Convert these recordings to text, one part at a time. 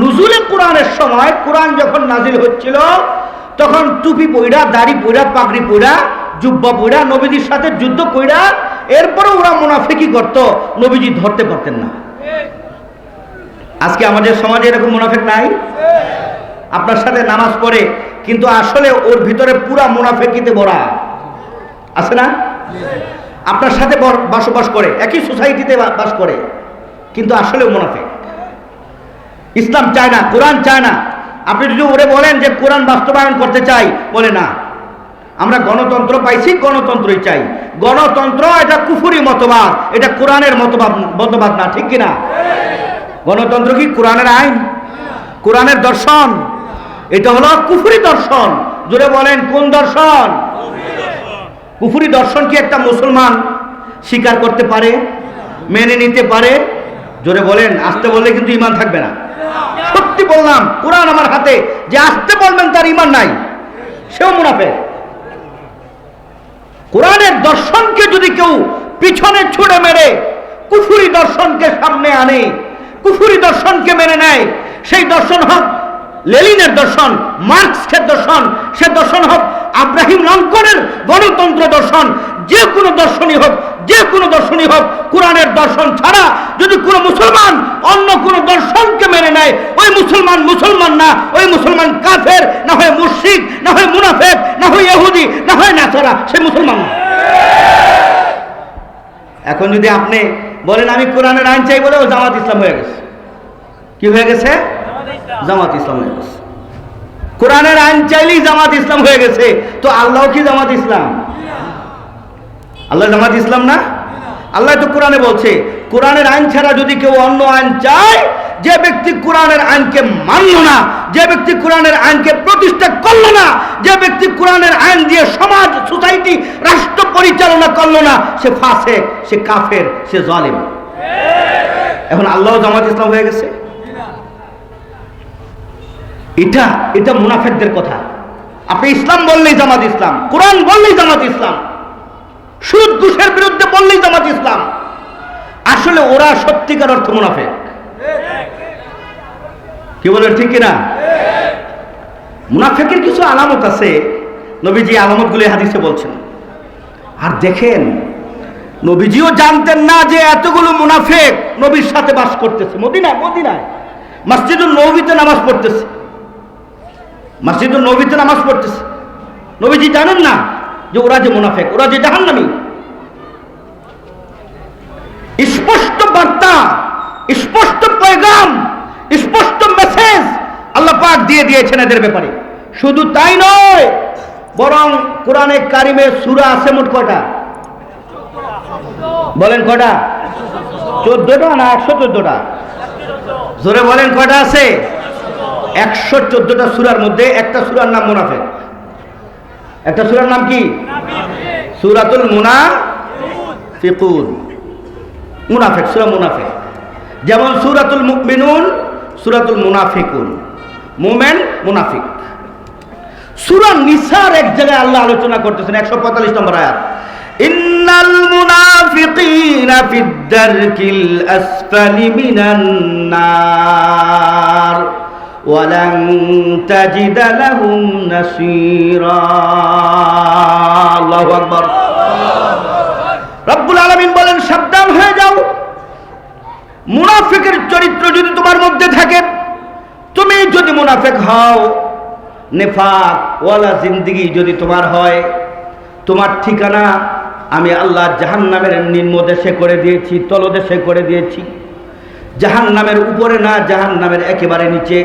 নুজুলে কোরআনের সময় কোরআন যখন নাজিল হচ্ছিল, তখন টুপি পইরা, দাড়ি পইরা, পাগড়ি পইরা, জুব্বা পইরা, নবীজির সাথে যুদ্ধ কইরা, এরপরে ওরা মুনাফিকি করত, নবীজি ধরতে পারতেন না। আজকে আমাদের সমাজে এরকম মুনাফিক নাই? আপনার সাথে নামাজ পড়ে, কিন্তু আসলে ওর ভিতরে পুরা মুনাফেকিতে ভরা। আছে না? আপনার সাথে বসবাস করে, একই সোসাইটিতে বাস করে, কিন্তু আসলে মুনাফেক। ইসলাম চায় না, কোরআন চায় না। আপনি যদি ওরে বলেন যে কোরআন বাস্তবায়ন করতে চাই, বলে না। আমরা গণতন্ত্র পাইছি, গণতন্ত্রই চাই। গণতন্ত্র এটা কুফুরি মতবাদ, এটা কোরআনের মতবাদ মতবাদ না, ঠিক কিনা? গণতন্ত্র কি কোরআনের আইন? কোরআনের দর্শন? এটা হলো কুফুরি দর্শন। জোরে বলেন, কোন দর্শন? কুফুরি দর্শন কি একটা মুসলমান স্বীকার করতে পারে, মেনে নিতে পারে? জোরে বলেন, আসতে বললে কিন্তু ইমান থাকবে না। সত্যি বললাম, কোরআন আমার হাতে। যে আসতে বলবেন তার ইমান নাই। সেও মুনাফে কোরআনের দর্শনকে যদি কেউ পিছনে ছুড়ে মেরে, কুফুরি দর্শনকে সামনে আনে, কুফুরি দর্শনকে মেনে নেয়, সেই দর্শন হোক লেলিনের দর্শন, মার্কসের দর্শন, সে দর্শন হোক আব্রাহিম লঙ্কনের গণতন্ত্র দর্শন যে কোনো দর্শনই হোক, যে কোনো দর্শনই হোক, কোরআনের দর্শন ছাড়া যদি কোনো মুসলমান অন্য কোনো দর্শনকে মেনে নেয়, ওই মুসলমান মুসলমান না, ওই মুসলমান কাফের, না হয় মুশরিক, না হয় মুনাফেক, না হয় ইহুদি, না হয় নাসারা, সে মুসলমান এখন যদি আপনি বলেন, আমি কোরআনের আইন চাই বলে ও জামাত ইসলাম হয়ে গেছে। কি হয়ে গেছে? জামাত ইসলাম হয়ে গেছে। কোরআনের আইন চাইলেই জামাত ইসলাম হয়ে গেছে। তো আল্লাহ কি জামাত ইসলাম? আল্লাহ জামাত ইসলাম না? আল্লাহ তো কোরআনে বলছে, কোরআনের আইন ছাড়া যদি কেউ অন্য আইন চায়, যে ব্যক্তি কোরআনের আইনকে মানল না, যে ব্যক্তি কোরআনের আইনকে প্রতিষ্ঠা করল না, যে ব্যক্তি কোরআনের আইন দিয়ে সমাজ, সোসাইটি, রাষ্ট্র পরিচালনা করল না, সে ফাঁসে সে কাফের, সে জালিম। এখন আল্লাহ জামাত ইসলাম হয়ে গেছে? এটা এটা মুনাফেকদের কথা। আপনি ইসলাম বললেই জামাত ইসলাম, কোরআন বললেই জামাত ইসলাম। সুদ ঘুষের বিরুদ্ধে বললেই জামাত ইসলাম। আসলে ওরা সত্যিকার অর্থ মুনাফেক। কি বলেন, ঠিক কিনা? মুনাফেকের কিছু আলামত আছে, নবীজি আলামতগুলি হাদিসে বলছেন। আর দেখেন, নবীজিও জানতেন না যে এতগুলো মুনাফেক নবীর সাথে বাস করতেছে। মদিনায় মদিনায়। মসজিদুল নবীতে নামাজ পড়তেছে। মসজিদুল নবীতে নামাজ পড়তেছে। নবীজি জানেন না যে ওরা যে মুনাফেক, ওরা যে জাহান্নামী। স্পষ্ট বার্তা, স্পষ্ট পয়গাম, স্পষ্ট মেসেজ আল্লাহ পাক দিয়ে দিয়েছেন এদের ব্যাপারে। শুধু তাই নয়, বরং কোরআনে কারিমে সুরা আছে মোট কটা বলেন কটা চোদ্দটা না একশো চোদ্দটা? জোরে বলেন কটা আছে? একশো চোদ্দটা সুরার মধ্যে একটা সুরার নাম মুনাফেক। একটা সুরার নাম কি? সুরাতুল মুনা ফিকুন মুনাফেক, সুরা মুনাফেক। যেমন সুরাতুল মুমিনুন, সুরাতুল মুনাফিকুন। মুমেন, মুনাফিক। সুরা নিসার এক জায়গায় আল্লাহ আলোচনা করতেছেন, একশো পঁয়তাল্লিশ নম্বর আয়াত। ইন্নাল মুনাফিকিনা ফিদ দারকিল আসফালি মিনান ওয়ালান তাজিদা লাহুম নাসীরা। আল্লাহু আকবার। রব্বুল আলামিন বলেন, সাবধান হয়ে যাও। মুনাফিকের চরিত্র যদি তোমার মধ্যে থাকে, তুমি যদি মুনাফেক হও নেফাক ওয়ালা জিন্দিগি যদি তোমার হয়, তোমার ঠিকানা আমি আল্লাহ জাহান্নামের নিম্ন দেশে করে দিয়েছি, তলদেশে করে দিয়েছি। জাহান্নামের উপরে না, জাহান্নামের একেবারে নিচে।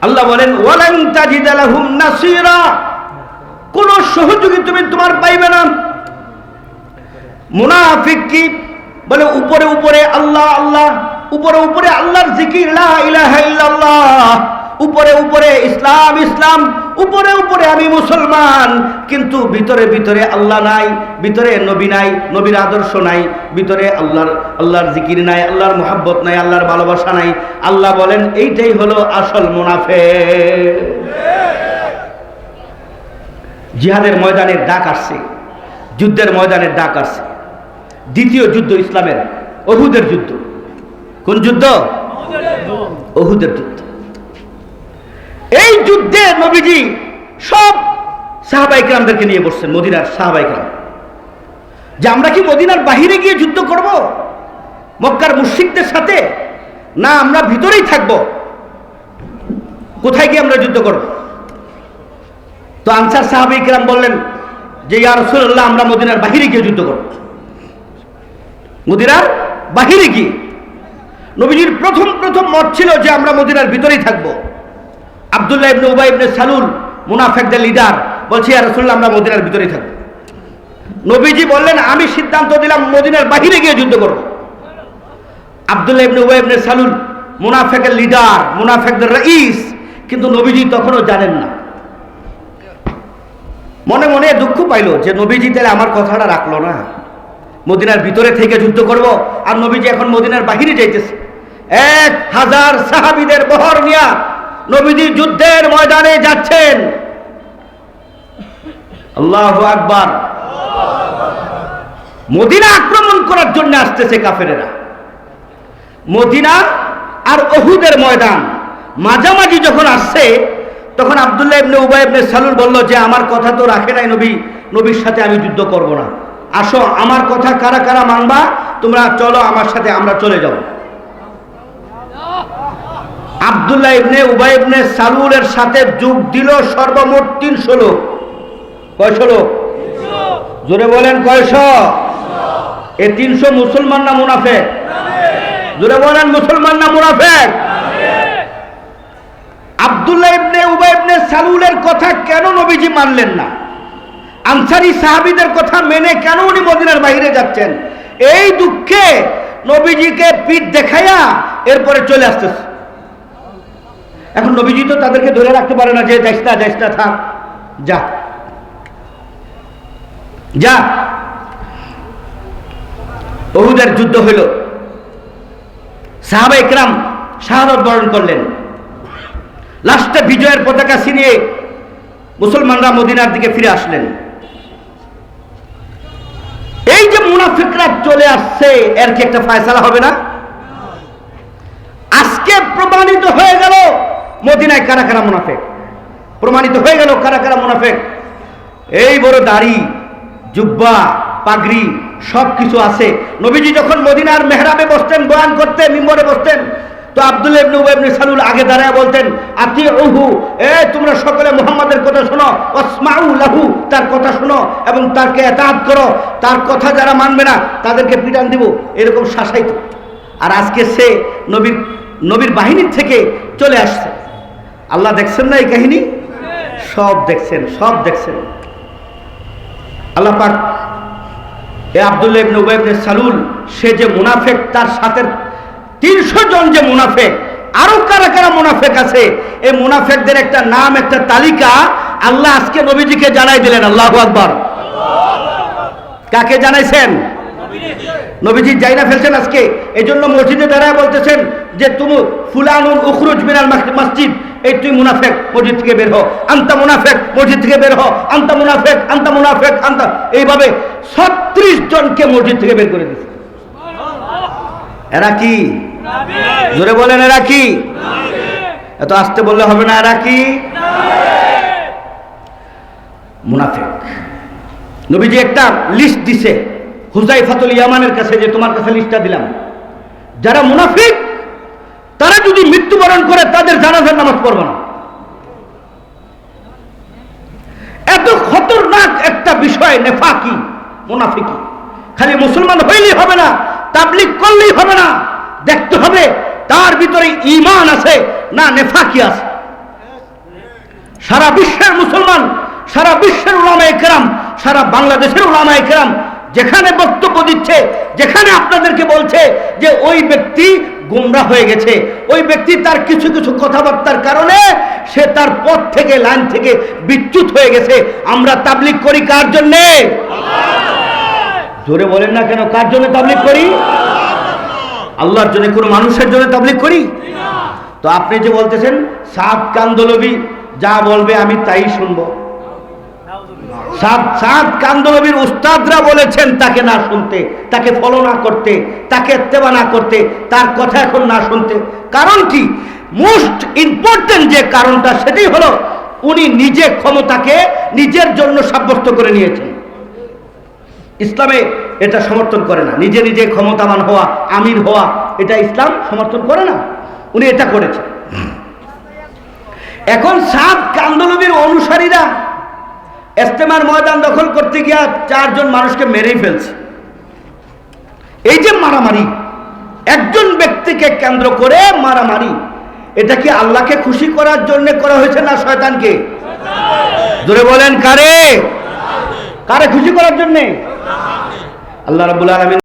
আল্লাহ বলেন, ওয়ালান তাজিদা লাহুম নাসীরা। কোন সহযোগী তুমি তোমার পাইবে না। মুনাফিক কি? বলে, উপরে উপরে আল্লাহ আল্লাহ, উপরে উপরে আল্লাহর জিকির, লা ইলাহা ইল্লাল্লাহ। উপরে উপরে ইসলাম ইসলাম, উপরে উপরে আমি মুসলমান। কিন্তু ভিতরে ভিতরে আল্লাহ নাই, ভিতরে নবী নাই, নবীর আদর্শ নাই, ভিতরে আল্লাহর আল্লাহর জিকির নাই, আল্লাহর মোহাব্বত নাই, আল্লাহর ভালোবাসা নাই। আল্লাহ বলেন, এইটাই হলো আসল মুনাফে। জিহাদের ময়দানের ডাক আসছে, যুদ্ধের ময়দানের ডাক আসছে। দ্বিতীয় যুদ্ধ ইসলামের, অহুদের যুদ্ধ। কোন যুদ্ধ? অহুদের যুদ্ধ। এই যুদ্ধে নবীজি সব সাহাবাইকরামদেরকে নিয়ে বসছেন, মদিনার সাহাবাইকরাম যে আমরা কি মদিনার বাহিরে গিয়ে যুদ্ধ করব? মক্কার মুশরিকদের সাথে? না, আমরা ভিতরেই থাকব। কোথায় গিয়ে আমরা যুদ্ধ করব? তো আনসার সাহাবাইকরাম বললেন যে, ইয়া রাসূলুল্লাহ, আমরা মদিনার বাহিরে গিয়ে যুদ্ধ করব। মদিনার বাহিরে গিয়ে। নবীজির প্রথম প্রথম মত ছিল যে, আমরা মদিনার ভিতরেই থাকব। আব্দুল্লাহ ইবনে উবাই ইবনে সালুল, মুনাফেকদের লিডার বলছি, ইয়া রাসূলুল্লাহ, আমরা মদিনার ভিতরেই থাকব। নবীজি বললেন, আমি সিদ্ধান্ত দিলাম, মদিনার বাহিরে গিয়ে যুদ্ধ করব। আব্দুল্লাহ ইবনে উবাই ইবনে সালুল, মুনাফেকের লিডার মুনাফেকদের রইস, কিন্তু নবীজি তখনও জানেন না। মনে মনে দুঃখ পাইলো যে, নবীজি তাহলে আমার কথাটা রাখল না। মদিনার ভিতরে থেকে যুদ্ধ করব, আর নবীজি এখন মদিনার বাহিরে যাইতেছে। এক হাজার সাহাবিদের বহর নিয়া নবীজি যুদ্ধের ময়দানে যাচ্ছেন। আল্লাহ আকবার। মদিনা আক্রমণ করার জন্য আসতেছে কাফেরেরা। মদিনা আর অহুদের ময়দান। মাঝামাঝি যখন আসছে, তখন আবদুল্লাহ ইবনে উবাই ইবনে সালুল বলল যে, আমার কথা তো রাখে নাই নবী, নবীর সাথে আমি যুদ্ধ করব না। আসো, আমার কথা কারা কারা মানবা? তোমরা চলো, আমার সাথে আমরা চলে যাব। আবদুল্লাহ ইবনে উবাই ইবনে সালুলের সাথে যোগ দিল সর্বমোট তিনশো লোক। কয়শো লোক? জোরে বলেন কয়শো? এ তিনশো মুসলমান না মুনাফেক? জোরে বলেন মুসলমান না মুনাফেক? আব্দুল্লাহ ইবনে উবাই ইবনে সালুলের কথা কেন নবীজি মানলেন না? আনসারি সাহাবীদের কথা মেনে কেন উনি মদিনার বাইরে যাচ্ছেন? এই দুঃখে নবীজিকে পিঠ দেখাইয়া এরপরে চলে আসতেছে। এখন নবীজি তো তাদেরকে ধরে রাখতে পারে না যে যাইস না যাইস না থাক। যা। যা। বহুদের যুদ্ধ হইল। সাহাবা ইকরাম শাহাদত বরণ করলেন। লাস্টে বিজয়ের পতাকা ছিনিয়ে মুসলমানরা মদিনার দিকে ফিরে আসলেন। এই যে মুনাফিকরা চলে আসছে, এর কি একটা ফয়সালা হবে না? আজকে প্রমাণিত হয়ে গেল মদিনায় কারা কারা মুনাফেক? প্রমাণিত হয়ে গেল কারা কারা মুনাফেক? এই বড় দাড়ি, জুব্বা, পাগড়ি সব কিছু আছে। নবীজি যখন মদিনার মেহরাবে বসতেন, বয়ান করতেন, মিম্বরে বসতেন, তো আব্দুল সালুল আগে দাঁড়ায় বলতেন আতি উহু এ তোমরা সকলে মুহাম্মাদের কথা শোনো ওসমাউ লাহু, তার কথা শোনো এবং তারকে এতাত করো। তার কথা যারা মানবে না, তাদেরকে পিটান দিব। এরকম শাসাইত। আর আজকে সে নবীর নবীর বাহিনীর থেকে চলে আসছে। আল্লাহ দেখছেন না এই কাহিনী? সব দেখছেন সব দেখছেন। আল্লাহ পাক এ আব্দুল্লাহ ইবনে সালুল, সে যে মুনাফেক, তার সাথে তিনশো জন যে মুনাফেক, আরও কারা কারা মুনাফেক আছে? এই মুনাফেকদের একটা নাম, একটা তালিকা আল্লাহ আজকে নবীজিকে জানাই দিলেন, আল্লাহ আকবার। কাকে জানাইছেন? নবীজি জাইনা ফেলছেন আজকে এই জন্য মসজিদে দাঁড়ায় বলতেছেন যে, তুমি ফুলানুন উখরুজ মিনাল মসজিদ এই তুই মুনাফেক, মসজিদ থেকে বের হ। আন্তা মুনাফেক, মসজিদ থেকে বের হ। আন্তা মুনাফেক আন্তা মুনাফেক, আন্তা। এইভাবে ছত্রিশ জনকে মসজিদ থেকে বের করে দিচ্ছে এরা কি? জোরে বলেন, এরা কি? এত আসতে বললে হবে না, এরা কি? মুনাফেক। নবীজি একটা লিস্ট দিছে হুজাইফাতুল ইয়ামানের কাছে যে তোমার কাছে লিস্টটা দিলাম। যারা মুনাফিক, তারা যদি মৃত্যুবরণ করে তাদের জানাজার নামাজ পড়বে না। এত খতরনাক একটা বিষয়, নেফাকি, মুনাফিকি। খালি মুসলমান হইলেই হবে না তাবলিক করলেই হবে না, দেখতে হবে তার ভিতরে ঈমান আছে না নেফাকি আছে। সারা বিশ্বের মুসলমান, সারা বিশ্বের ওলামায়ে কেরাম, সারা বাংলাদেশের ওলামায়ে কেরাম যেখানে বক্তব্য দিচ্ছে, যেখানে আপনাদেরকে বলছে যে ওই ব্যক্তি গুমরা হয়ে গেছে। ওই ব্যক্তি তার কিছু কিছু কথাবার্তার কারণে সে তার পথ থেকে, লাইন থেকে বিচ্যুত হয়ে গেছে। আমরা তাবলিক করি কার জন্যে? জোরে বলেন না কেন, কার জন্য তাবলিক করি? আল্লাহর জন্য, কোনো মানুষের জন্য তাবলিক করি? তো আপনি যে বলতেছেন, সাত কান্দলবি, যা বলবে আমি তাই শুনব। সাদ সাদ কান্দনবীর উস্তাদরা বলেছেন, তাকে না শুনতে, তাকে ফলো না করতে, তাকে এত্তেবা না করতে, তার কথা এখন না শুনতে। কারণ কি? মোস্ট ইম্পর্টেন্ট যে কারণটা সেটাই হলো, উনি নিজে ক্ষমতাকে নিজের জন্য সাব্যস্ত করে নিয়েছেন। ইসলামে এটা সমর্থন করে না। নিজে নিজে ক্ষমতাবান হওয়া, আমির হওয়া, এটা ইসলাম সমর্থন করে না। উনি এটা করেছেন। এখন সাত কান্দলবীর অনুসারীরা এস্তেমার ময়দান দখল করতে গিয়া চারজন মানুষকে মেরেই ফেলছে। এই যে মারামারি, একজন ব্যক্তিকে কেন্দ্র করে মারামারি, এটা কি আল্লাহকে খুশি করার জন্য করা হয়েছে না শয়তানকে? ধরে বলেন, কারে? কারে খুশি করার জন্যে? আল্লাহ রাবুল আলমিন